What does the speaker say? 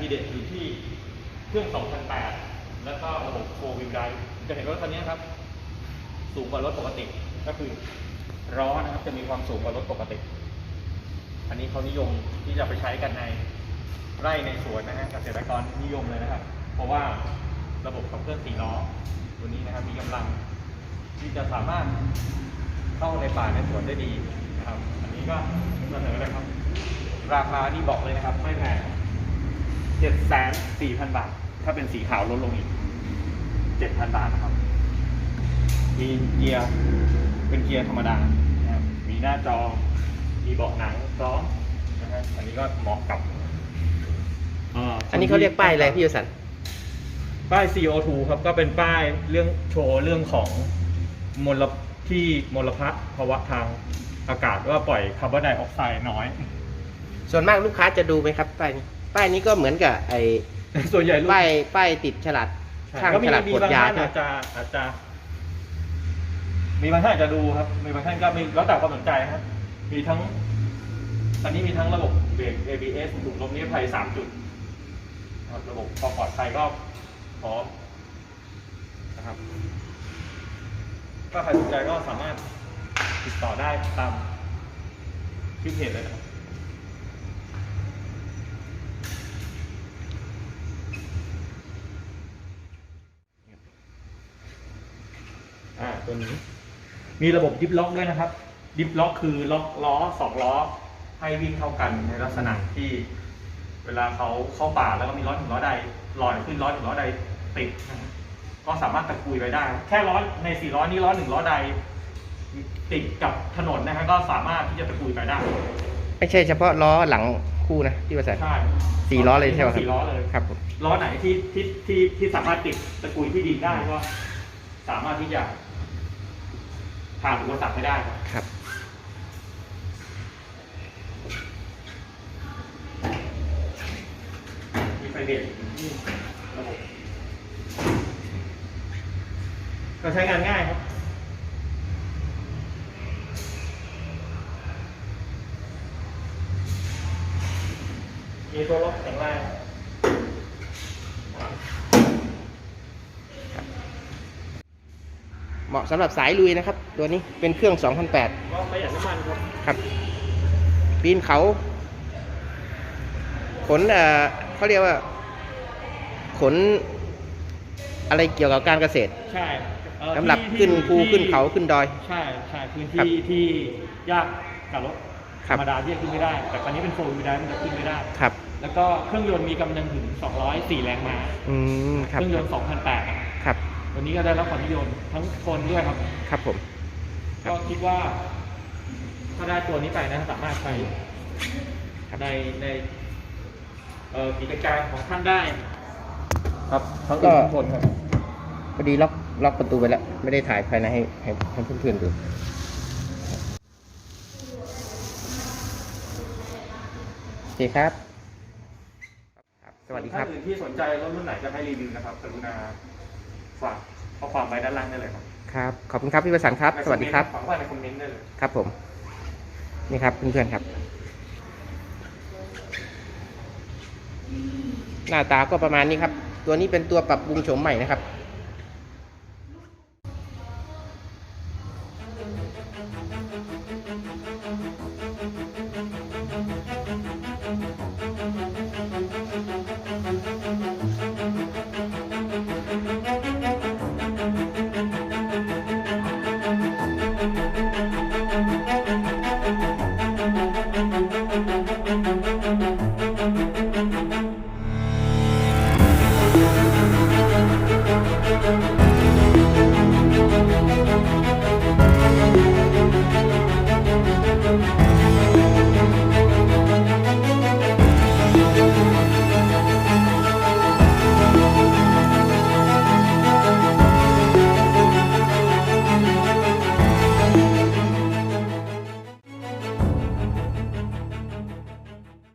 ทีเด็ดอยู่ที่เครื่อง 2008 แล้วก็ระบบโฟวิลไดจะเห็นว่ารถคันนี้ครับ สูงกว่ารถปกติ ก็คือล้อนะครับจะมีความสูงกว่ารถปกติ อันนี้เขานิยมที่จะไปใช้กันในไร่ในสวนนะฮะเกษตรกรนิยมเลยนะครับ เพราะว่าระบบขับเคลื่อนสี่ล้อตัวนี้นะครับมีกำลังที่จะสามารถเข้าในป่าในสวนได้ดีนะครับ อันนี้ก็เสนอเลยครับ ราคาที่บอกเลยนะครับ ไม่แพง เจ็ดแสนสี่พันบาท ถ้าเป็นสีขาวลดลงอีกเจ็ดพันบาทนะครับ มีเกียร์เป็นเกียร์ธรรมดานะครับมีหน้าจอ มีเบาะหนังพร้อมนะฮะอันนี้ก็เหมาะกับเอันนี้เขาเรียกป้ายอะไรพี่วสันต์ป้าย CO2 ครับ ก็เป็นป้ายเรื่องโชว์เรื่องของมลที่มลภภาวะทางอากาศว่าปล่อยคาร์บอนไดออกไซด์น้อย ส่วนมากลูกค้าจะดูไหมครับป้ายนี้ ป้ายนี้ก็เหมือนกับไอ้ส่วนใหญ่ลูกป้ายป้ายติดฉลาดใช่ข้างก็มีฉลาดมีกดบางยาท่านใช่ไหมอาจจะอาจจะ มีบางท่านอาจจะดูครับ มีบางท่านก็มีแล้วแต่ความสนใจครับมีทั้ง ตอนนี้มีทั้งระบบเบรก ABS ถุงลมนิรภัยสามจุดนะครับระบบความปลอดภัยก็พร้อมนะครับก็ใครสนใจก็สามารถติดต่อได้ตามชื่อเพจเลยนะครับ ตัวนี้ มีระบบดิฟล็อกด้วยนะครับ ดิฟล็อกคือล็อกล้อสองล้อให้วิ่งเท่ากันในลักษณะที่เวลาเขาเข้าป่าแล้วก็มีล้อถึงล้อใดลอยขึ้นล้อถึงล้อใดติดนะฮะก็สามารถตะกุยไปได้ แค่ล้อในสี่ล้อนี้ล้อหนึ่งล้อใด ติดกับถนนนะฮะก็สามารถที่จะตะกุยไปได้ ไม่ใช่เฉพาะล้อหลังคู่นะพี่วสันต์ใช่สี่ล้อเลยใช่ไหมครับสี่ล้อเลยครับผมล้อไหนที่ที่ที่ที่สามารถติดตะกุยที่ดินได้ก็สามารถที่จะ ผ่านอุปสรรคไปได้ครับ ครับ มีไฟเบรกที่ระบบก็ใช้งานง่ายครับ มีตัวล็อกแข็งแรง เหมาะสำหรับสายลุยนะครับ ตัวนี้เป็นเครื่อง 2008ก็ประหยัดน้ำมันครับครับ ปีนเขา ขนเอ่อเขาเรียกว่า ขน อะไรเกี่ยวกับการเกษตรใช่เอ่อสำหรับที่ขึ้นภูที่ขึ้นเขาขึ้นดอย ใช่ใช่พื้นครับที่ที่ยากกับรถคธรัรบ รมดาที่จะขึ้นไม่ได้ แต่คันนี้เป็นโฟล์วีได้มันจะขึ้นไม่ได้ ครับ แล้วก็เครื่องยนต์มีกำลังถึง 204 แรงม้า อืมคเครับ รื่องยนต์ 2008อะครับ วันนี้ก็ได้รับความนิยมทั้งคนด้วยครับ ครับผมครับก็คิดว่า ถ้าได้ตัวนี้ไปนะสามารถไปครับในในเอ่อกิจการของท่านได้ ครับทั้งก็ทุกคนครับพอดีล็อกล็อกประตูไปแล้ว ไม่ได้ถ่ายภายในให้ให้ให้เพื่อนๆดูโอเคครับครับสวัสดีครับท่านอื่นที่สนใจรถรุ่นไหนจะให้รีวิวนะครับกรุณา ฝข้อความไว้ด้านล่างได้เลยครับครับ ขอบคุณครับพี่ประสานครับ สวัสดีครับ ฝากว่าในคอมเมนต์ได้เลย ครับผม นี่ครับเพื่อนๆครับ หน้าตาก็ประมาณนี้ครับ ตัวนี้เป็นตัวปรับปรุงโฉมใหม่นะครับ